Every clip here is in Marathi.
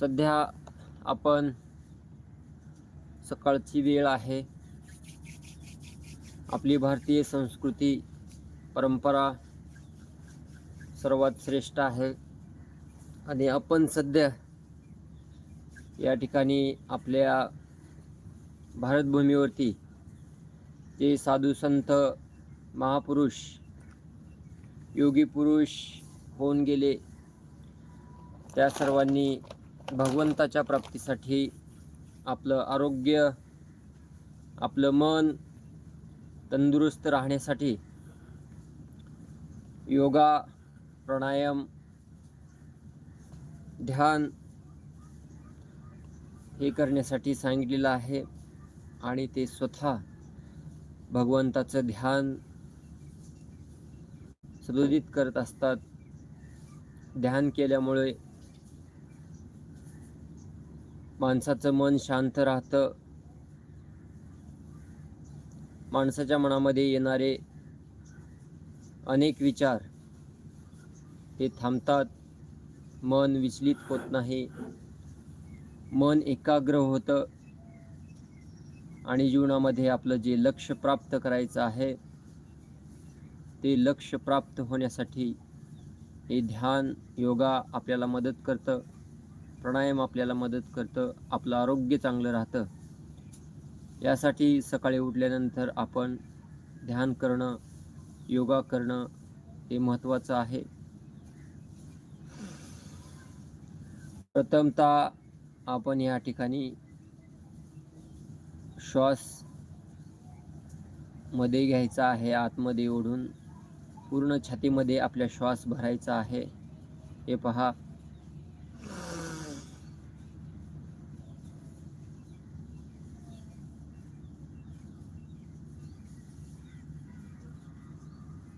सध्या आपण सकाळची वेळ आहे. आपली भारतीय संस्कृती परंपरा सर्वात श्रेष्ठ आहे. आणि आपण सध्या या ठिकाणी आपल्या भारतभूमीवरती ते साधू संत महापुरुष योगी पुरुष होऊन गेले त्या सर्वांनी भगवंताच्या प्राप्तीसाठी आपलं आरोग्य आपलं मन तंदुरुस्त राहण्यासाठी योगा प्राणायाम ध्यान हे करण्यासाठी सांगितलेलं आहे आणि ते स्वतः भगवंताचं ध्यान सदोदित करत असतात. ध्यान केल्यामुळे माणसाचं मन शांत राहतं. माणसाच्या मनामध्ये येणारे अनेक विचार ते थांबतात. मन विचलित होत नाही. मन एकाग्र होतं. आणि जीवनामध्ये आपलं जे लक्ष प्राप्त करायचं आहे ते लक्ष प्राप्त होण्यासाठी हे ध्यान योगा आपल्याला मदत करतं. प्राणायाम आपल्याला मदत करतं आपलं आरोग्य चांगलं राहतं. यासाठी सकाळी उठल्यानंतर आपण ध्यान करणं योगा करणं हे महत्त्वाचं आहे. प्रथमतः आपण या ठिकाणी श्वासमध्ये घ्यायचा आहे आतमध्ये ओढून पूर्ण छातीमध्ये आपल्या श्वास भरायचा आहे. हे पहा.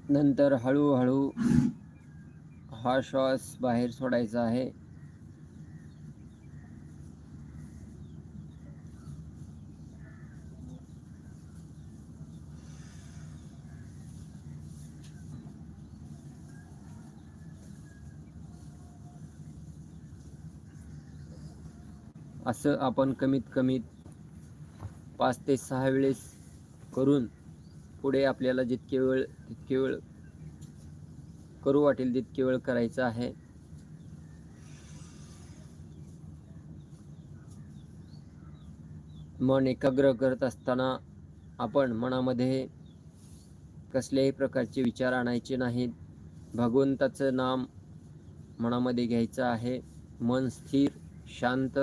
नंतर हळूहळू हा श्वास बाहेर सोडायचा आहे. असं आपण कमीत कमी पाच ते सहा वेळेस करून पुढे आपल्याला जितके वेळ तितके वेळ करू वाटेल तितके वेळ करायचं आहे. मन एकाग्र करत असताना आपण मनामध्ये कसल्याही प्रकारचे विचार आणायचे नाहीत. भगवंताचं नाम मनामध्ये घ्यायचं आहे. मन स्थिर शांत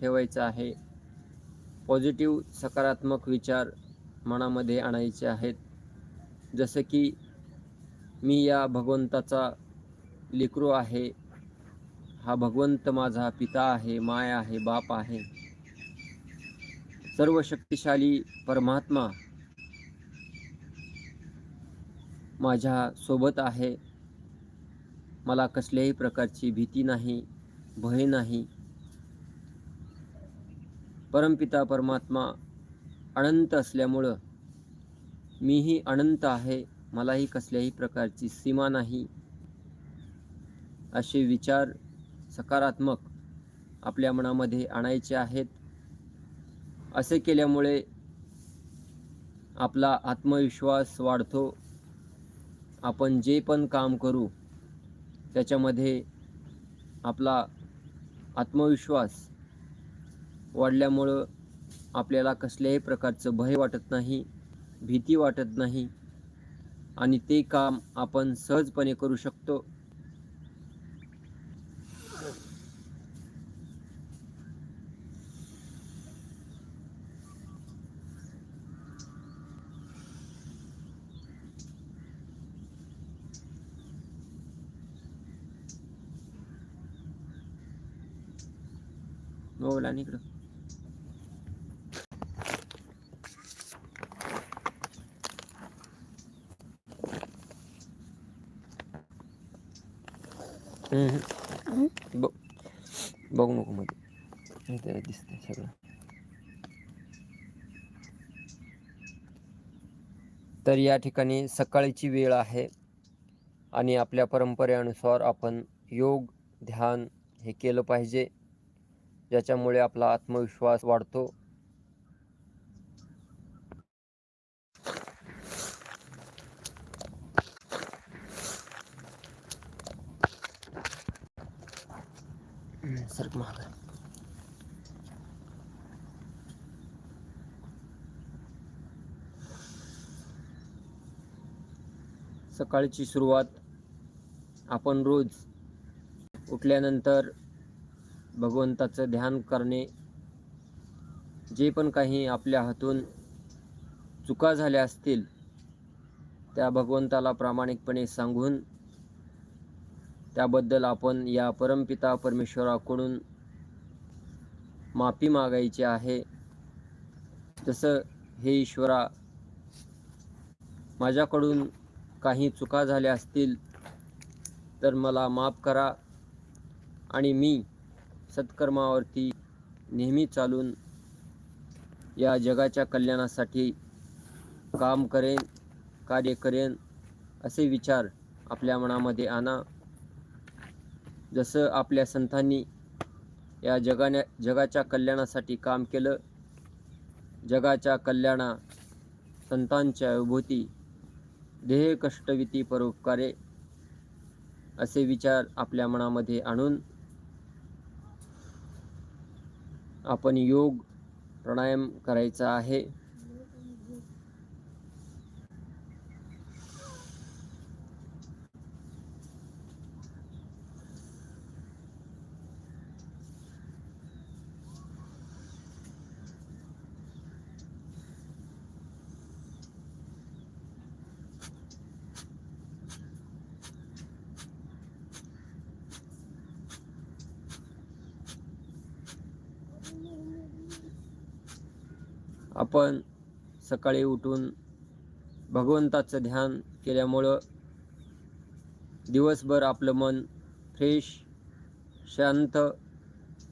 ठेवायचं आहे. पॉझिटिव्ह सकारात्मक विचार मनामध्ये आणायचे आहेत. जसं की मी या भगवंताचा लेकरू आहे. हा भगवंत माझा पिता आहे माय आहे बाप आहे. सर्व शक्तिशाली परमात्मा माझ्या सोबत आहे. मला कसल्याही प्रकारची भीती नाही भय नाही. परमपिता परमात्मा अनंत असल्यामुळं मीही अनंत आहे मलाही कसल्याही प्रकारची सीमा नाही. असे विचार सकारात्मक आपल्या मनामध्ये आणायचे आहेत. असे केल्यामुळे आपला आत्मविश्वास वाढतो. आपण जे पण काम करू त्याच्यामध्ये आपला आत्मविश्वास वाढल्यामुळं आपल्याला कसल्याही प्रकारचं भय वाटत नाही भीती वाटत नाही आणि ते काम आपण सहजपणे करू शकतो. हो, मोबाईल आणि इकडं. बघ. बघू नको मध्ये. इथे दिसतंय सगळं. तर या ठिकाणी सकाळची वेळ आहे. आणि आपल्या परंपरेनुसार आपण योग ध्यान हे केलं पाहिजे. ज्याच्यामुळे आपला आत्मविश्वास वाढतो. सकाळची सुरुवात आपण रोज उठल्यानंतर भगवंताचं ध्यान करणे जे पण काही आपल्या हातून चुका झाल्या असतील त्या भगवंताला प्रामाणिकपणे सांगून त्याबद्दल आपण या परमपिता परमेश्वराकडून माफी मागायची आहे. जसं हे ईश्वरा माझ्याकडून काही चुका झाल्या असतील तर मला माफ करा आणि मी सत्कर्मावरती नेहमी चालून या जगाच्या कल्याणासाठी काम करेन कार्य करेन असे विचार आपल्या मनामध्ये आणा. जसं आपल्या संतांनी या जगाने जगाच्या कल्याणासाठी काम केलं जगाच्या कल्याणा संतांच्या विभूती ध्येय कष्टविती परोपकारे असे विचार आपल्या मनामध्ये आणून आपण योग प्राणायाम करायचा आहे. आपण सकाळी उठून भगवंताचं ध्यान केल्यामुळं दिवसभर आपलं मन फ्रेश शांत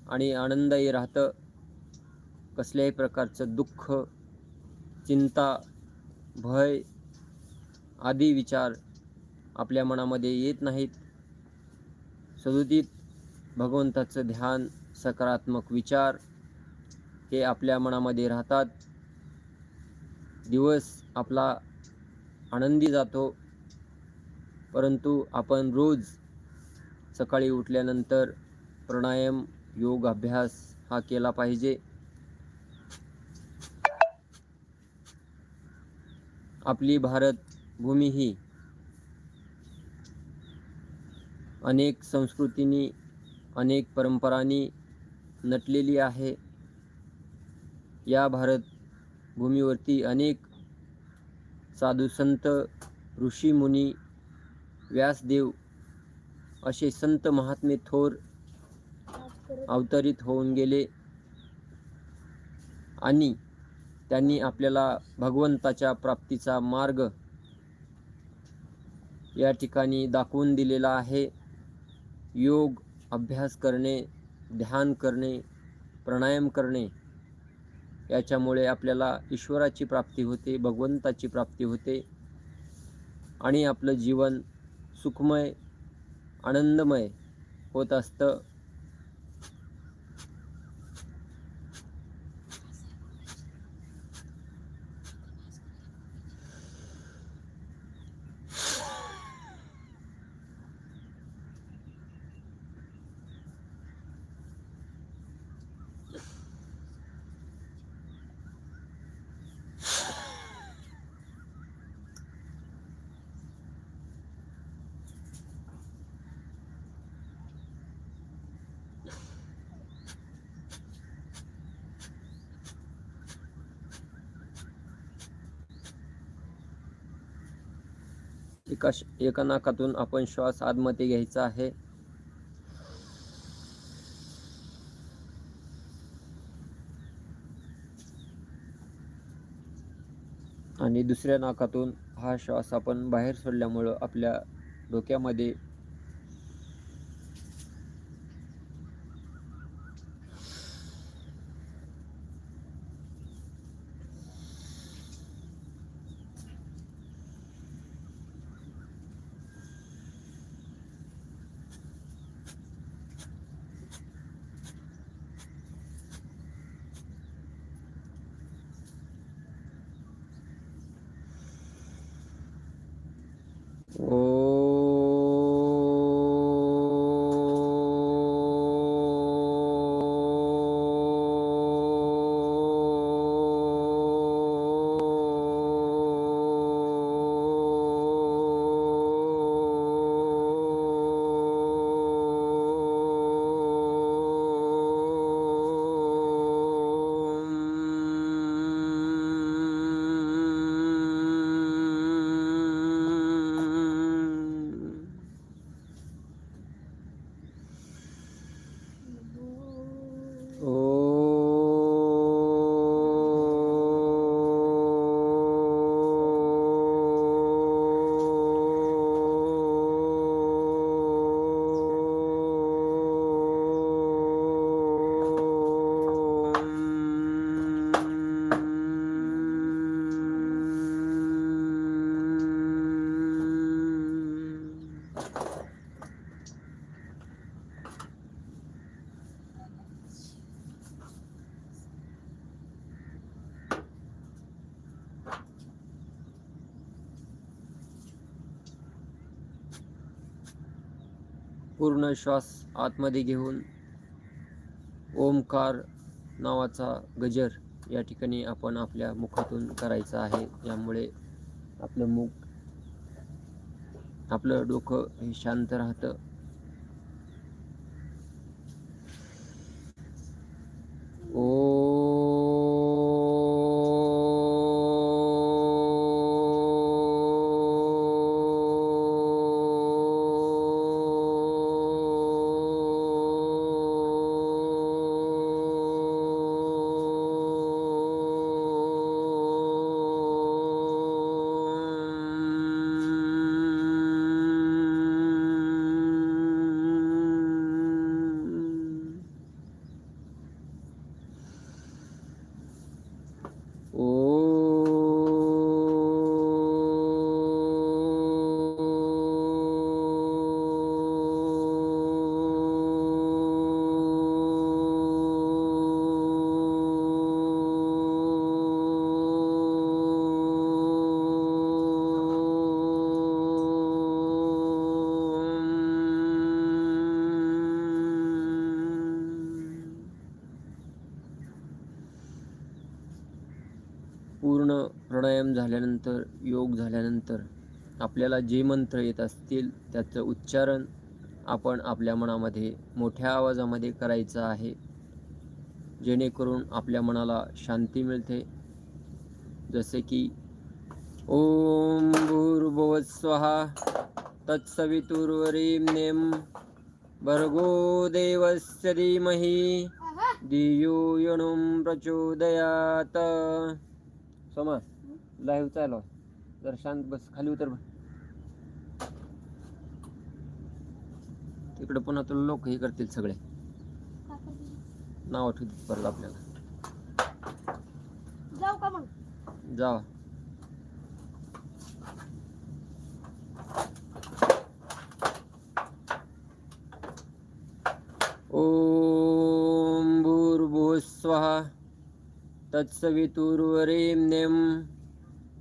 आणि आनंदही राहतं. कसल्याही प्रकारचं दुःख चिंता भय आदी विचार आपल्या मनामध्ये येत नाहीत. सदुतीत भगवंताचं ध्यान सकारात्मक विचार हे आपल्या मनामध्ये राहतात. दिवस आपला आनंदी जातो. परंतु आपण रोज सकाळी उठल्यानंतर प्राणायाम योग अभ्यास हा केला पाहिजे. आपली भारत भूमी ही अनेक संस्कृतींनी अनेक परंपरांनी नटलेली आहे. या भारत भूमीवरती अनेक साधू संत ऋषी मुनी व्यासदेव असे संत महात्मे थोर अवतरित होऊन गेले आणि त्यांनी आपल्याला भगवंताच्या प्राप्तीचा मार्ग या ठिकाणी दाखवून दिलेला आहे. योग अभ्यास करणे ध्यान करणे प्राणायाम करणे याच्यामुळे आपल्याला ईश्वराची प्राप्ती होते भगवंताची प्राप्ती होते. आणि आपलं जीवन सुखमय आनंदमय होत असतं. एका श- एका नाकातून आपण श्वास आतमध्ये घ्यायचा आहे. आणि दुसऱ्या नाकातून हा श्वास आपण बाहेर सोडल्यामुळं आपल्या डोक्यामध्ये 哦。पूर्ण श्वास आतमध्ये घेऊन ओमकार नावाचा गजर या ठिकाणी आपण आपल्या मुखातून करायचा आहे. यामुळे आपलं मुख आपलं डोकं हे शांत राहतं. झाल्यानंतर योग झाल्यानंतर आपल्याला जे मंत्र येत असतील त्याचं उच्चारण आपण आपल्या मनामध्ये मोठ्या आवाजामध्ये करायचं आहे. जेणेकरून आपल्या मनाला शांती मिळते. जसे की ओम भूर्भुवः स्वहा तत्सवितुर्वरेण्यं भर्गो देवस्य धीमहि धियो प्रचोदयात। सोमा लाईव्ह चालू आहे. जरा शांत बस खाली उतर बस. तिकडे पुन्हा तुला लोक हे करतील सगळे. नाव ठेवतील परत आपल्याला. जाऊ का मग? जा ॐ भूर्भुवस्वः तत्सवितुर्वरेण्यं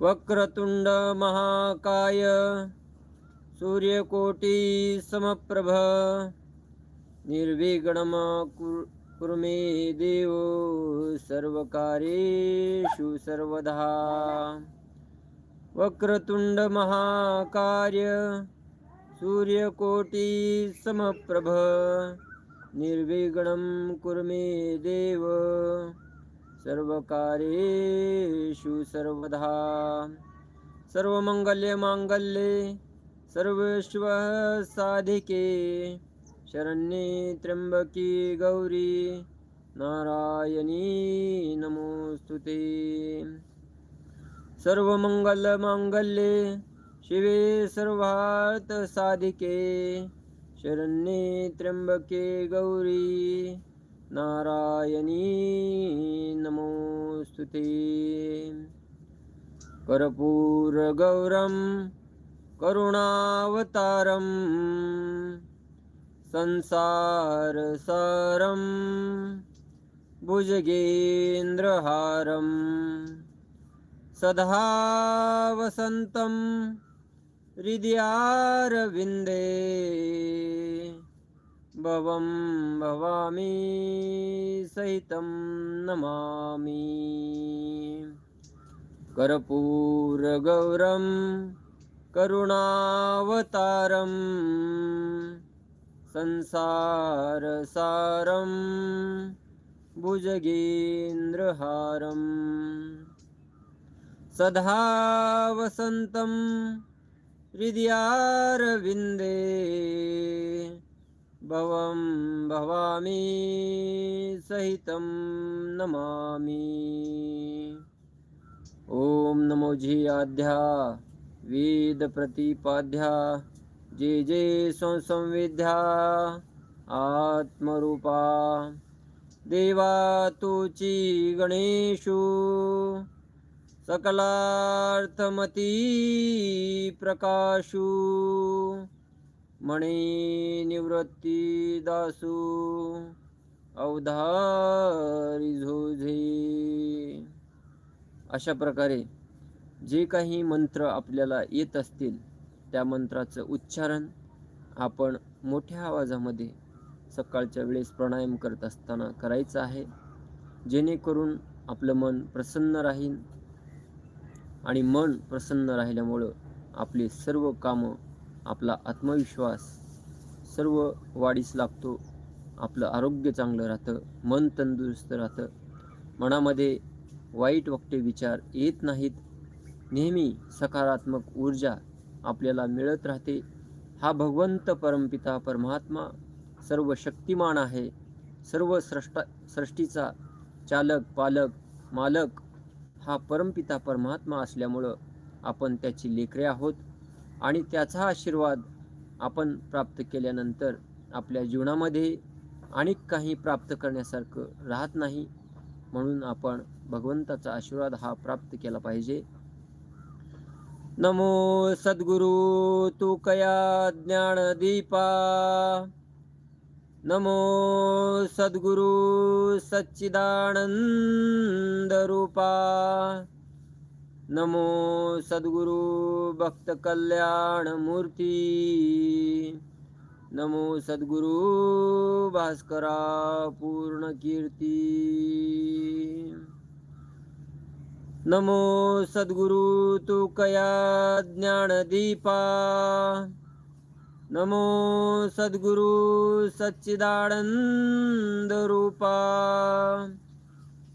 वक्रतुंड महाकाय सूर्यकोटी समप्रभ। निर्विघ्नम कुरु देव सर्वकार्येषु सर्वदा। वक्रतुंड महाकार्य सूर्यकोटी समप्रभ। निर्विघ्नं देव सर्वकारेषु सर्वधा सर्वमङ्गल्ये सर्वदा सर्वमङ्गल्यमाङ्गल्ये सर्वश्वसाधिके शरण्ये त्र्यम्बकी गौरी नारायणी नमोऽस्तु ते। सर्वमङ्गलमाङ्गल्ये शिवे सर्वार्थसाधिके। शरण्ये त्र्यम्बके गौरी नारायणी स्तुते। कर्पूरगौरं करुणावतारं संसारसारं भुजगेन्द्रहारं सदा वसन्तं हृदयारविन्दे। भवं भवामि सहितं नमामि। कर्पूरगौरं करुणावतारं संसारसारं भुजगेन्द्रहारं। सदा वसन्तं हृदयारविन्दे भवं भवामि सहितं नमामि। ॐ नमो आद्या वेदप्रतिपाद्या जे जे संसंविद्या आत्मरूपा। देवा तुची गणेशु सकलार्थमती प्रकाशु। निवृत्ती दासू अवधारी झोझे. अशा प्रकारे जे काही मंत्र आपल्याला येत असतील त्या मंत्राचं उच्चारण आपण मोठ्या आवाजामध्ये सकाळच्या वेळेस प्राणायाम करत असताना करायचं आहे. जेणेकरून आपलं मन प्रसन्न राहील आणि मन प्रसन्न राहिल्यामुळं आपले सर्व कामं आपला आत्मविश्वास सर्व वाढीस लागतो. आपलं आरोग्य चांगलं राहतं मन तंदुरुस्त राहतं. मनामध्ये वाईट वक्ते विचार येत नाहीत. नेहमी सकारात्मक ऊर्जा आपल्याला मिळत राहते. हा भगवंत परमपिता परमात्मा सर्व शक्तिमान आहे. सर्व सृष्टा सृष्टीचा चालक पालक मालक हा परमपिता परमात्मा असल्यामुळं आपण त्याची लेकरे आहोत. आणि त्याचा आशीर्वाद आपण प्राप्त केल्यानंतर आपल्या जीवनामध्ये अनेक काही प्राप्त करण्यासारखं राहत नाही. म्हणून आपण भगवंताचा आशीर्वाद हा प्राप्त केला पाहिजे. नमो सद्गुरु तू कया ज्ञानदीपा नमो सद्गुरु सच्चिदानंद रूपा. नमो सद्गुरु भक्त कल्याण मूर्ती नमो सद्गुरु भास्करा पूर्ण कीर्ती नमो सद्गुरु तू कया ज्ञानदीपा नमो सद्गुरु सच्चिदानंद रूपा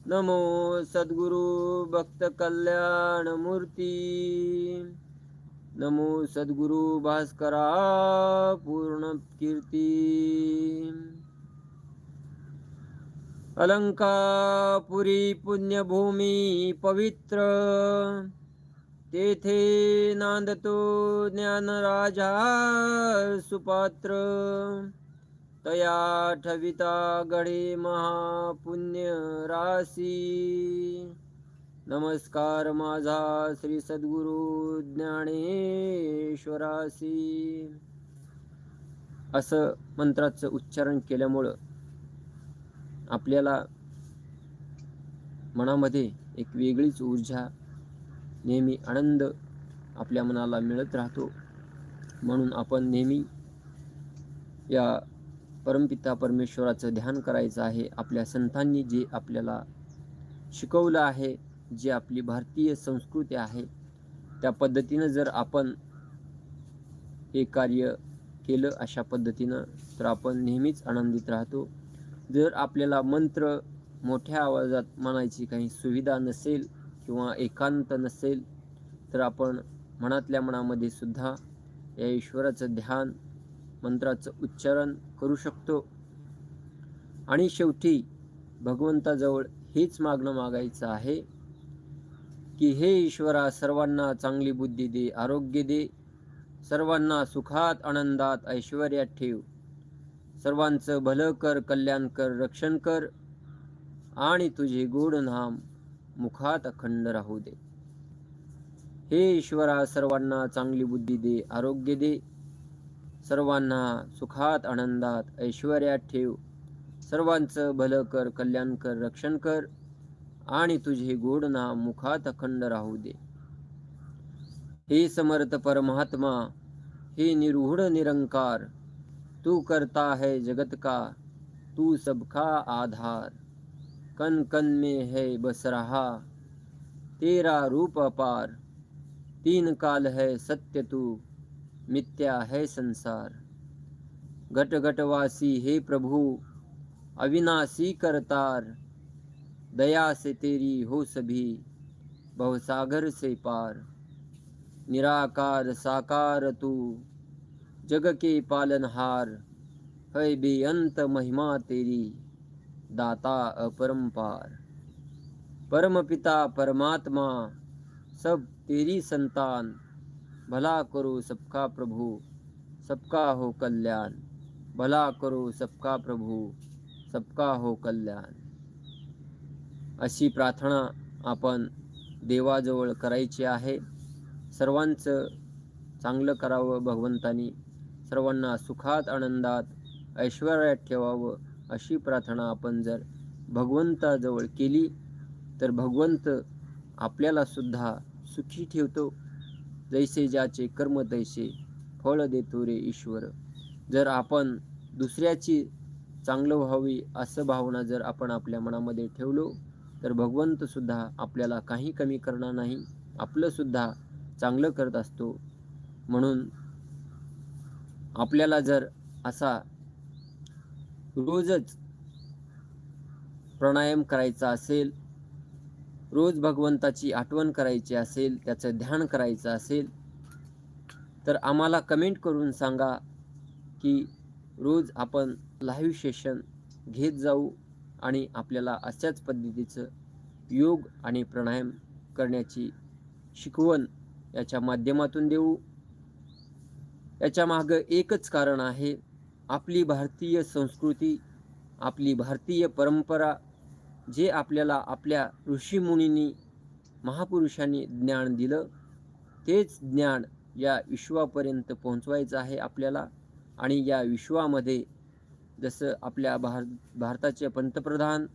नमो सद्गुरु भक्त कल्याण मूर्ती। नमो सद्गुरु भास्करा पूर्ण कीर्ती। अलंकापुरी पुण्यभूमी पवित्र। तेथे नांदतो ज्ञानराजा सुपात्र। तया ठविता गडे महापुण्यराशी नमस्कार माझा श्री सद्गुरु ज्ञानेश्वरासी असं मंत्राचं उच्चारण केल्यामुळं आपल्याला मनामध्ये एक वेगळीच ऊर्जा नेहमी आनंद आपल्या मनाला मिळत राहतो. म्हणून आपण नेहमी या परमपिता परमेश्वराचं ध्यान करायचं आहे. आपल्या संतांनी जे आपल्याला शिकवलं आहे जे आपली भारतीय संस्कृती आहे त्या पद्धतीनं जर आपण हे कार्य केलं अशा पद्धतीनं तर आपण नेहमीच आनंदित राहतो. जर आपल्याला मंत्र मोठ्या आवाजात म्हणायची काही सुविधा नसेल किंवा एकांत नसेल तर आपण मनातल्या मनामध्ये सुद्धा या ईश्वराचं ध्यान मंत्राचं उच्चारण करू शकतो. आणि शेवटी भगवंताजवळ हेच मागणं मागायचं आहे की हे ईश्वरा सर्वांना चांगली बुद्धी दे आरोग्य दे. सर्वांना सुखात आनंदात ऐश्वर्यात ठेव. सर्वांचं भलं कर कल्याण कर रक्षण कर. आणि तुझे गोड नाम मुखात अखंड राहू दे. हे ईश्वरा सर्वांना चांगली बुद्धी दे आरोग्य दे. सर्वांना सुखात आनंदात ऐश्वर्यात ठेव. सर्वांचं भलं कर कल्याण कर रक्षण कर आणि तुझे गोड नाम मुखात अखंड राहू दे. हे समर्थ परमात्मा हे निरूढ निरंकार तू करता है जगत का तू सबका आधार. कन कन में है बस रहा तेरा रूप अपार तीन काल है सत्य तू मिथ्या है संसार। घट घटवासी हे प्रभु, अविनाशी करतार। दया से तेरी हो सभी, भवसागर से पार। निराकार साकार तू, जग के पालनहार। है बेअंत महिमा तेरी, दाता अपरंपार परम पिता परमात्मा, सब तेरी संतान। भला करो सबका प्रभू सबका हो कल्याण। भला करो सबका प्रभू सबका हो कल्याण। अशी प्रार्थना आपण देवाजवळ करायची आहे. सर्वांचं चांगलं करावं भगवंतानी सर्वांना सुखात आनंदात ऐश्वर्यात ठेवावं अशी प्रार्थना आपण जर भगवंताजवळ केली तर भगवंत आपल्यालासुद्धा सुखी ठेवतो. जैसे ज्याचे कर्म तैसे फळ देतो रे ईश्वर. जर आपण दुसऱ्याची चांगलं व्हावी असं भावना जर आपण आपल्या मनामध्ये ठेवलो तर भगवंतसुद्धा आपल्याला काही कमी करणार नाही. आपलंसुद्धा चांगलं करत असतो. म्हणून आपल्याला जर असा रोजच प्राणायाम करायचा असेल रोज भगवंताची आठवण करायची असेल त्याचं ध्यान करायचं असेल तर आम्हाला कमेंट करून सांगा की रोज आपण लाईव्ह सेशन घेत जाऊ आणि आपल्याला अशाच पद्धतीचं योग आणि प्राणायाम करण्याची शिकवण याच्या माध्यमातून देऊ. याच्या मागं एकच कारण आहे आपली भारतीय संस्कृती आपली भारतीय परंपरा जे आपल्याला आपल्या ऋषीमुनींनी महापुरुषांनी ज्ञान दिलं तेच ज्ञान या विश्वापर्यंत पोहोचवायचं आहे आपल्याला. आणि या विश्वामध्ये जसं आपल्या भार भारताचे पंतप्रधान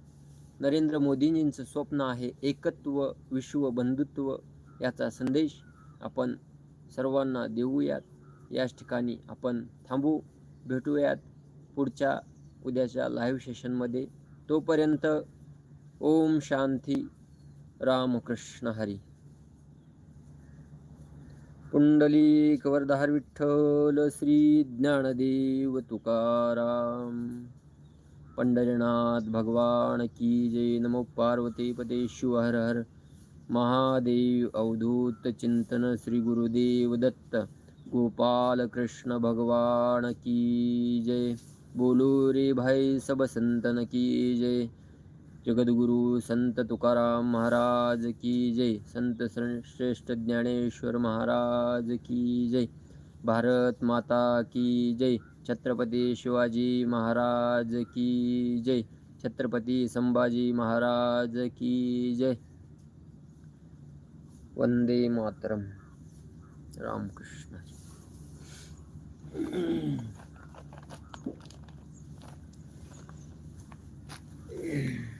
नरेंद्र मोदींजींचं स्वप्न आहे एकत्व विश्व बंधुत्व याचा संदेश आपण सर्वांना देऊयात. याच ठिकाणी आपण थांबू भेटूयात पुढच्या उद्याच्या लाईव्ह सेशनमध्ये तोपर्यंत ओम शांती। रामकृष्ण हरी। पुंडलिक वरदार विठ्ठल श्री ज्ञानदेव तुकाराम। पंढरीनाथ भगवान की जय। नमो पार्वती पते शिव हर हर। महादेव अवधूत चिंतन श्री गुरुदेव दत्त। गोपाल कृष्ण भगवान की जय। बोलो रे भाई सब संतन की जय। जगद्गुरु संत तुकाराम महाराज की जय. संत श्रेष्ठ ज्ञानेश्वर महाराज की जय. भारत माता की जय. छत्रपती शिवाजी महाराज की जय. छत्रपती संभाजी महाराज की जय. वंदे मातरम. रामकृष्ण Yeah.